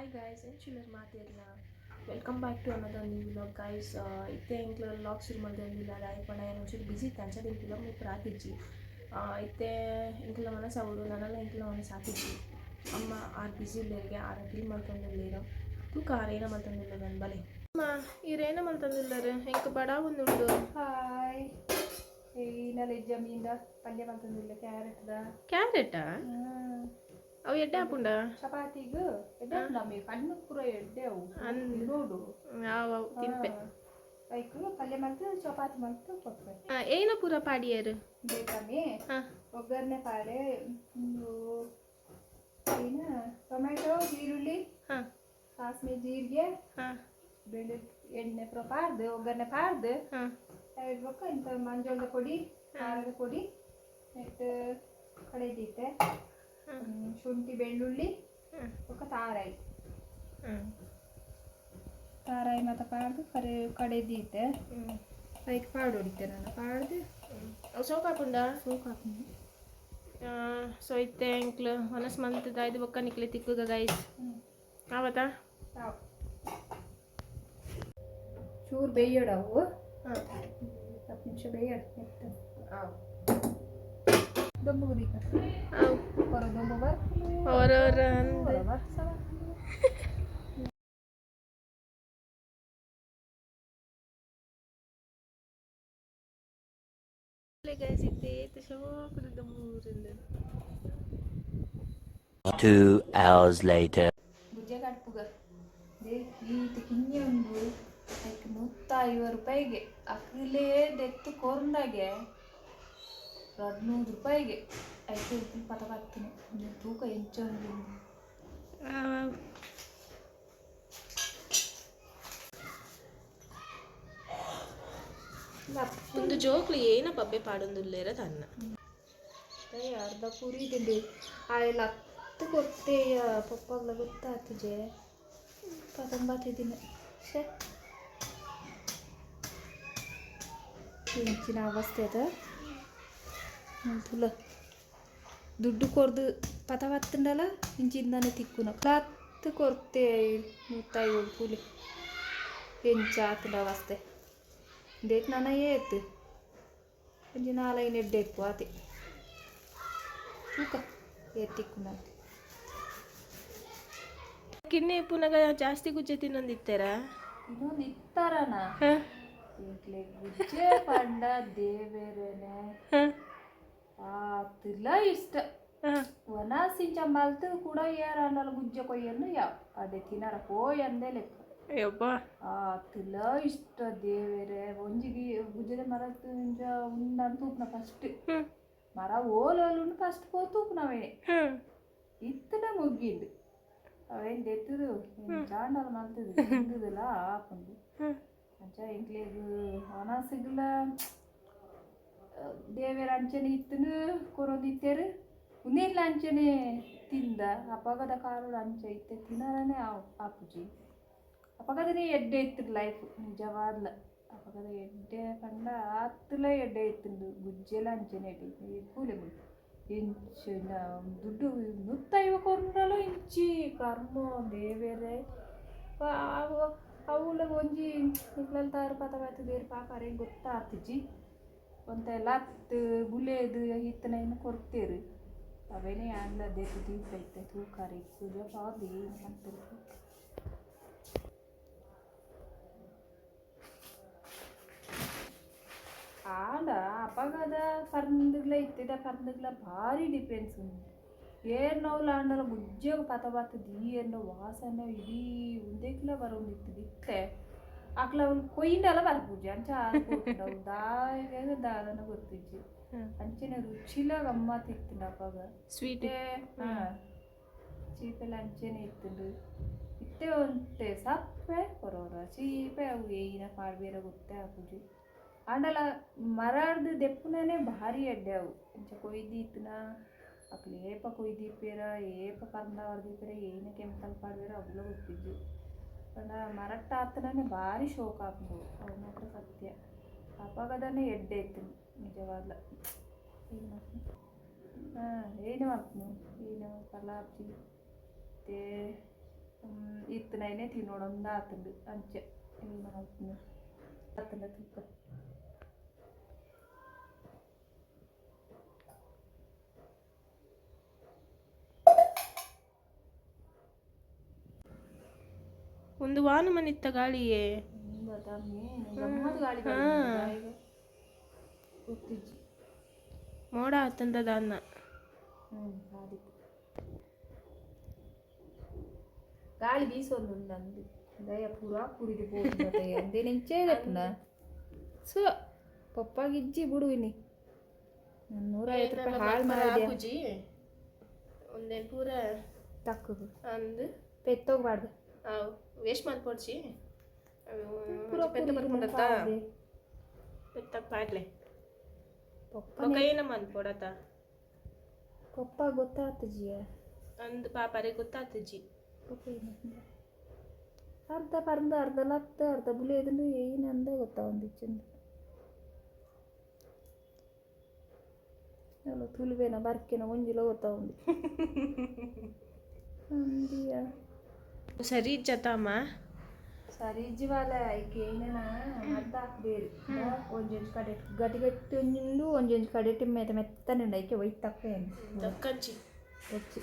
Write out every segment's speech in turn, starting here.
Hi guys ಏನು ಚಿಲ್ಲರ್ ಮಾತಿರಲ್ಲ ವೆಲ್ಕಮ್ ಬ್ಯಾಕ್ ಟು ಅನ್ನೋದು ನ್ಯೂ ವ್ಲಾಗ್ ಗಾಯ್ಸ್ ಇತ್ತೆ ಇಂಕ್ಲ ವ್ಲಾಗ್ ಶುರು ಮಾಡೋದಿಲ್ಲ ಲೈಫ್ ಅಣ್ಣ ಏನು ಒಂಚೂರು ಬಿಸಿ ತಂಚದ ಇಂಕ್ಲ ಮುಪ್ಪು ರಾತಿಜ್ಜಿ ಇತ್ತೆ ಇಂಕ್ಲ ಮನಸ್ಸು ಅವರು ನನ್ನೆಲ್ಲ ಇಂಕ್ಲ ಮನಸ್ಸು ಹಾಕಿಜ್ಜಿ ಅಮ್ಮ ಆರು ಬಿಸಿ ಇಲ್ಲರಿಗೆ ಆರು ಅಡ್ಲಿ ಮಾಡ್ಕೊಂಡಿಲ್ಲ ತೂಕ ಆರೇನ ಮಾಡ್ತಂದಿಲ್ಲ ನನ್ನ ಬಲೆ ಅಮ್ಮ ಇವ್ರೇನ ಮಾಡ್ತಂದಿಲ್ಲರು ಹೆಂಗೆ ಬಡ ಒಂದು ಉಂಡು ಹಾಯ್ ಏನಲ್ಲಿ ಜಮೀನ್ದ ಪಲ್ಯ ಮಾಡ್ತಂದಿಲ್ಲ ಕ್ಯಾರೆಟ್ದ ಕ್ಯಾರೆಟಾ ಅವು ಎಡ್ಡೆ ಹಾಪುಂಡ? ಚಪಾತಿಗೂ ಎಡ್ಡೆ ನಮಗೆ ಕಣ್ಣು ಪೂರ ಎಡ್ಡೆ ಅವು. ನೋಡು ಯಾವ ತಿಂಪೆ. ಲೈಕ್ ಪಲ್ಯ ಮಾಡ್ತು ಚಪಾತಿ ಮಾಡ್ತೀವಿ ಕೊಟ್ಟೆ ಆ, ಏನು ಪೂರ ಪಾಡಿಯರು? ಬೇಕಮ್ಮಿ? ಹಾಂ. ಒಗ್ಗರಣೆ ಪಾಡೆ ಏನು ಟೊಮೆಟೊ ಈರುಳ್ಳಿ ಹಾಂ. ಸಾಸಿವೆ ಜೀರಿಗೆ ಹಾಂ. ಬೆಳ್ಳಿ ಎಣ್ಣೆ ಪೂರ ಪಾಡ್ದು ಒಗ್ಗರಣೆ ಪಾಡ್ದು. ಹಾಂ. ಇಡ್ಬೇಕು ಇಂಥ ಮಂಜೋಳದ ಪೊಡಿ ಖಾರದ ಪೊಡಿ ನೆಟ್ಟು ಕಡೆದೀತೆ ಹ್ಮ್, ಶುಂಠಿ ಬೆಳ್ಳುಳ್ಳಿ ಹಾಂ ఒక తారాయి ಹಾಂ తారాయి ಮತ್ತೆ ಪಾಡ್ದು ಕರೆ ಕಡೆದೀತೆ ಹ್ಞೂ ಅದಕ್ಕೆ ಪಾಡು ಹೊಡಿತೆ ನಾನು ಪಾಡ್ದು ಅವು ಸೋಕ್ ಹಾಪುಂಡ ಸೋಕ್ ಹಾಕೊಂಡು ಸೊ ಇತ್ತೆ ಎಂಕ್ಲು ಮನಸ್ ಮಂತ್ ದಾಯ್ದು ಬೊಕ್ಕ ನಿಕ್ಲೆ ತಿಕ್ಕುಗ ಗೈಸ್ ಆವತ್ತಾ ಚೂರು ಬೇಯಡವು ಹಾಂ ಹತ್ತು ನಿಮಿಷ ಬೇಯಡ ದೊಂಬು ಅವ್ರವ್ರ Two hours later. ನೂತ್ತ ಐವತ್ತು ರೂಪಾಯಿಗೆ. ಅಕ್ಕಿಲೇ ದೆತ್ತು ಕೋರ್ಂದಾಗೆ. ಹದಿನೂರು ರೂಪಾಯಿಗೆ ಐದು ರೂಪಾಯಿ ಪಟ ಬರ್ತೀನಿ ಒಂದು ತೂಕ ಹೆಂಚೊಂದು ಒಂದು ಜೋಕ್ಲು ಏನ ಪಬ್ಬೆ ಪಾಡೊಂದುಲ್ಲೇರ ತನ್ನ ಅರ್ಧ ಪೂರಿ ತಿಂಡಿ ಆಯ್ಲ ಹತ್ತು ಕೊಟ್ಟೆ ಪಪ್ಪಾಗ್ಲ ಗೊತ್ತಾಗ್ತಿದೆ ಪತಂಬತ್ತಿದ್ದೀನಿ ಸೆ ಇಂಚಿನ ಅವಸ್ಥೆ ಅದ. ತುಲ ದುಡ್ಡು ಕೊರ್ದು ಪತ ಬತ್ತಂಡಲ್ಲ ಇಂಚಿಂದಾನೆ ತಿಕ್ಕುನ. ಹತ್ತು ಕೊರ್ತೆ ನೂತ್ತಾಯಿ ಕೂಲಿ. ಎಂಚ ಆತದ ಅವಸ್ಥೆ ಡೇಟ್ ನನ್ನ ಏತು ಒಂಜಿ ನಾಲ್ಕು ಎಡ್ಡೆ ಇಪ್ಪು ಆತೆ ತೂಕ ಏತಿಕ್ಕು ನಾನು ಕಿನ್ನೆ ಪುನಗ ಜಾಸ್ತಿ ಗುಜ್ಜೆ ತಿನ್ನೊಂದಿತ್ತಾರ ಇನ್ನೊಂದು ಇತ್ತಾರನ ಇಂಕ್ಲೆ ಗುಜ್ಜೆ ಪಂಡ ದೇವೇರೇನೆ. ಆತಿಲ್ಲ ಇಷ್ಟ. ಹಾಂ. ವನ ಸಿಂಚ ಮಲ್ತು ಕೂಡ ಏರ ಗುಜ್ಜ ಕೊಯ್ಯನ್ನು ಯಾವ? ಅದೇ ತಿನ್ನರ ಕೋಯ್ ಅಂದೇ ಲೆಕ್ಕ. ಆತಿಲ್ಲ ಇಷ್ಟ ದೇವೇರೆ. ಒಂಜಿಗೆ ಗುಜ್ಜದ ಮರ ತಿಂಜ ಉಂಡಂತ ತೂಪ್ನ ಫಸ್ಟ್ ಮರ ಓಲೋಲು ಫಸ್ಟ್ ಪೋ ಉಪ್ನವೇ. ಇತ್ತನ ಮುಗ್ಗಿಂದು. ಅವೇನು ಎತ್ತದು ಚಾಂಡಲ ಮಲ್ತದು? ತಿಂದುದಿಲ್ಲ ಹಾಕೊಂಡು ಅಂಚ ಇಂಕ್ಲೇಗು ಒಣ ಸಿಗ್ಲ ದೇವೇರ ಅಂಚನೆ ಇತ್ತನು ಕೊರೊಂದಿತ್ತೇರು ಉನ್ನಿಲ್ಲ ಅಂಚನೆ ತಿಂದ ಅಪಗದ ಕಾರು ಅಂಚೆ ಇತ್ತೆ, ತಿನ್ನರನೇ ಆಪುಜಿ ಅಪಘಾತನೇ ಎಡ್ಡೆ ಇತ್ತು ಲೈಫ್ ನಿಜವಾದ್ಲ. ಅಪಗದ ಎಡ್ಡೆ ಕಂಡ ಹತ್ತಲ ಎಡ್ಡೆ ಇತ್ತು ಗುಜ್ಜೆಲ್ಲ ಅಂಚನೆ ಎಡ್ಡೆ ಕೂಲೆ ಮುಟ್ಟು ಇಂಚು ನ- ದುಡ್ಡು ನೂತ್ತೈವ ಕೊಂಡಲು ಇಂಚಿ ಕರ್ಮ ದೇವೇರೆ ಅವು ಅವಳ ಒಂಜಿ ಇಟ್ಲಲ್ ತಾರು ಪತ ಪತ ಒಂತ ಲತ್ ಗುಲೇದು ಹಿತ್ತನ ಇನ್ನು ಕೊಡ್ತೇರು ಅವೇನೇ ಆಂಗ್ಲ ದೇಕು ದೀಪ ಐತೆ, ತೂಕಾರೆ ಪೂಜೆ ಪಾದಿ ಮಾಡ್ತಾರೆ ಆಂಡ ಅಪಗದ ಪರ್ಂದುಗ್ಲ ಇತ್ತಿದ ಪರ್ಂದುಗ್ಲ ಭಾರಿ ಡಿಫ್ರೆನ್ಸ್ ಉಂಟು. ಏರ್ ನೋವು ಆಂಡಲ ಮುಜ್ಜೆಗೆ ಪತ ಬರ್ತದೆ ಈ ಎಣ್ಣೆ ವಾಸನೆ ಇಡೀ ಉಂದೆಕ್ಲ ಬರೋಂದಿತ್ತು ಇತ್ತೆ ಅಕ್ಲ ಅವ್ನು ಕೊಯ್ಯಿಂಡಲ್ಲ ಬರ್ಪೂಜೆ ಅಂಚ ಆಡ್ಕೊಟ್ಟು ದಾಯ ದಾದನ ಗೊತ್ತಿಜ್ಜಿ. ಅಂಚಿನ ರುಚಿಲ ಗಮ್ಮ ಗಮ್ಮತ್ತಿತ್ತು ಅಪ್ಪಗ ಸ್ವೀಟ್ ಚೀಪೆಲ್ಲ ಅಂಚೆನೆ ಇತ್ತು ಇತ್ತೆ ಒಂತೆ ಸಪ್ಪೆ ಕೊರೋರ ಚೀಪೆ ಅವು ಏನ ಪಾಡ್ಬೇರ ಗೊತ್ತೇ ಹಾಕುಜಿ ಆಂಡಲ ಮರಾಡ್ದು ದೆಪ್ಪುನೇ ಭಾರಿ ಎಡ್ಡೆ ಅವು. ಇಂಚ ಕೊಯ್ದಿ ಇತ್ತನ ಏಪ ಕೊಯ್ದು ಇಪ್ಪೇರ ಏಪ ಕರ್ದ ಹೊಡೆದಿಪ್ಪೇರ ಏನ ಕೆಮಿಕಲ್ ಪಾಡ್ಬೇರ ಅವ್ಲು ಗೊತ್ತಿದ್ದು ಪಂಡ ಮರಟ್ಟಾತನೇ ಭಾರಿ ಶೋಕ ಆಪು ಅವು ಮಾತ್ರ ಸತ್ಯ. ಅಪಗದನೇ ಎಡ್ಡೆ ಇತ್ತು ನಿಜವಾಗ್ಲ. ಏನು? ಮಾಡ್ತೀನಿ ಹಾಂ, ಏನು ಮಾಡ್ತೀನಿ ಏನು? ಪಲಾವ್ ಮತ್ತೆ ಇತ್ತನೈನೆ ತಿನ್ನೋಡೊಂದು ಆತಂದು ಅಂಚೆ. ಏನು ಮಾಡ್ತೀನಿ ಆತಂದ ತೂಕ ಒಂದು ವಾನುಮನಿತ್ತ ಗಾಳಿಯೇ? ಮೋಡ ಹತ್ತಂದದ ಅನ್ನ ಗಾಳಿ ಬೀಸೋದು ದಯ ಪೂರ ಕುಡಿದು ಅಂದೇ ನೆಂಚೇದಪ್ಪನ ಸೊ ಪಪ್ಪ ಗಿಜ್ಜಿ ಬಿಡು ಇನ್ನಿ. ರೂಪಾಯಿ ಹಾಳು ಮಾಡಿ ಒಂದೇ ಪೂರ ತಕ್ಕದು ಅಂದು. ಪೆತ್ತೋಗ್ಬಾರ್ದು. ವೇಸ್ಟ್ ಮಾಡ್ಕೊಡ್ಸಿ. ಪೂರ ಪೆತ್ತ ಬರ್ಕೊಂಡತ್ತ? ಪೆತ್ತ ಪಾಡ್ಲೆ ಪಪ್ಪ ಒಕ್ಕಯ್ಯನ ಮಾಡ್ಕೊಡತ್ತ ಪಪ್ಪ ಗೊತ್ತಾತು ಜಿಯ ಅಂದು ಪಾಪರೆ ಗೊತ್ತಾತಜ್ಜಿ ಪಪ್ಪ ಏನಂದ ಅರ್ಧ ಪರ್ದ ಅರ್ಧ ಲತ್ತ ಅರ್ಧ ಬುಲೇದನ್ನು ಏನಂದ ಗೊತ್ತಾ ಒಂದಿಚ್ಚಂದು ಎಲ್ಲ ತುಳುವೇನ ಬರ್ಕೆನ ಒಂಜಿಲ ಗೊತ್ತಾ ಒಂದು? ಅಂದಿಯ? ಸರೀಜತಮ್ಮ ಸರೀಜಿವಾಲ ಐಕೆ ಏನನ ಮತ್ತ ಹಾಕ್ಬೇರಿ ಒಂಜಿ ಇಂಚ್ ಕಡೆಟ್ ಗಟ್ಟಿ ಗಟ್ಟಿ ಒಂಜಿಂದು ಒಂಜಿ ಇಂಚ್ ಕಡೆಟ್ ಮೆತ್ತ ಮೆತ್ತನಿಂದ ಐಕೆ ಒಯ್ತು ತಪ್ಪೇನು ದಕ್ಕಂಚಿ ಒಚ್ಚಿ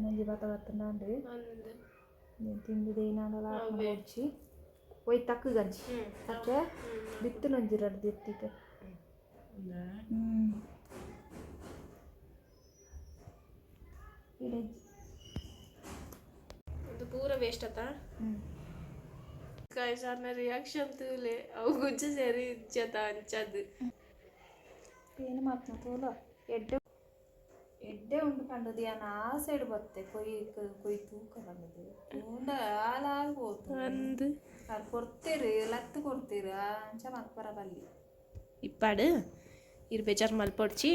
ಒಂಜಿ ಬಾತ ಬರ್ತಂಡಿ ತಿಂದು ಏನಾಗಲ್ಲ ಒಚ್ಚಿ ಒಯ್ ತಕ್ಕ ಗಂಜಿ. ಅಕ್ಕೆ ಬಿತ್ತು ನೊಂಜಿರಡು ದಿತ್ತಿತ್ತು ಹ್ಞೂ ಇಡಜ್ಜಿ ಪೂರ ವೇಸ್ಟ್ ಆತ. ಗಾಯ್ಸ್ ಅನ್ನ ರಿಯಾಕ್ಷನ್ ತೂಲೆ ಅವು ಗುಜ್ಜ ಸೇರಿ ಇಜ್ಜತ ಅಂಚದು ಏನು ಮಾತು ತೂಲ. ಎಡ್ಡೆ ಎಡ್ಡೆ ಉಂಡು ಕಂಡದು ಯಾನ ಆ ಸೈಡ್ ಬತ್ತೆ ಕೊಯ್ ಕೊಯ್ ತೂಕ ಕಂಡದು ಉಂಡ ಹಾಲಾಗ್ಬೋದು ಅಂದು. ಅದು ಕೊಡ್ತೀರಿ ಲತ್ತು ಕೊಡ್ತೀರಿ ಅಂಚ ಮಲ್ಪರ ಬಲ್ಲಿ ಇಪ್ಪಾಡು ಇರ್ ಬೇಜಾರು ಮಲ್ಪೊಡ್ಚಿ.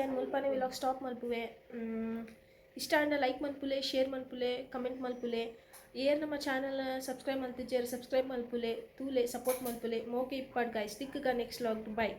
ಏನು ಮುಲ್ಪನೆ ವಿಲಾಗ್ ಸ್ಟಾಪ್ ಮಲ್ಪುವೆ. ಇಷ್ಟ ಅಂದ ಲೈಕ್ ಮಲ್ಪುಲೆ ಶೇರ್ ಮಲ್ಪುಲೆ ಕಮೆಂಟ್ ಮಲ್ಪುಲೆ. ಏರ್ ನಮ್ಮ ಚಾನಲ್ ಸಬ್ಸ್ಕ್ರೈಬ್ ಮಲ್ತಿಜೇರ್ ಸಬ್ಸ್ಕ್ರೈಬ್ ಮಲ್ಪುಲೆ, ತೂಲೆ ಸಪೋರ್ಟ್ ಮಲ್ಪುಲೆ. ಮೋಕೆ ಇಪ್ಪಾಡ್ ಗಾಯ್ಸ್ ತಿಕ್ಕಗ ನೆಕ್ಸ್ಟ್ ಲಾಗ್ ಬೈ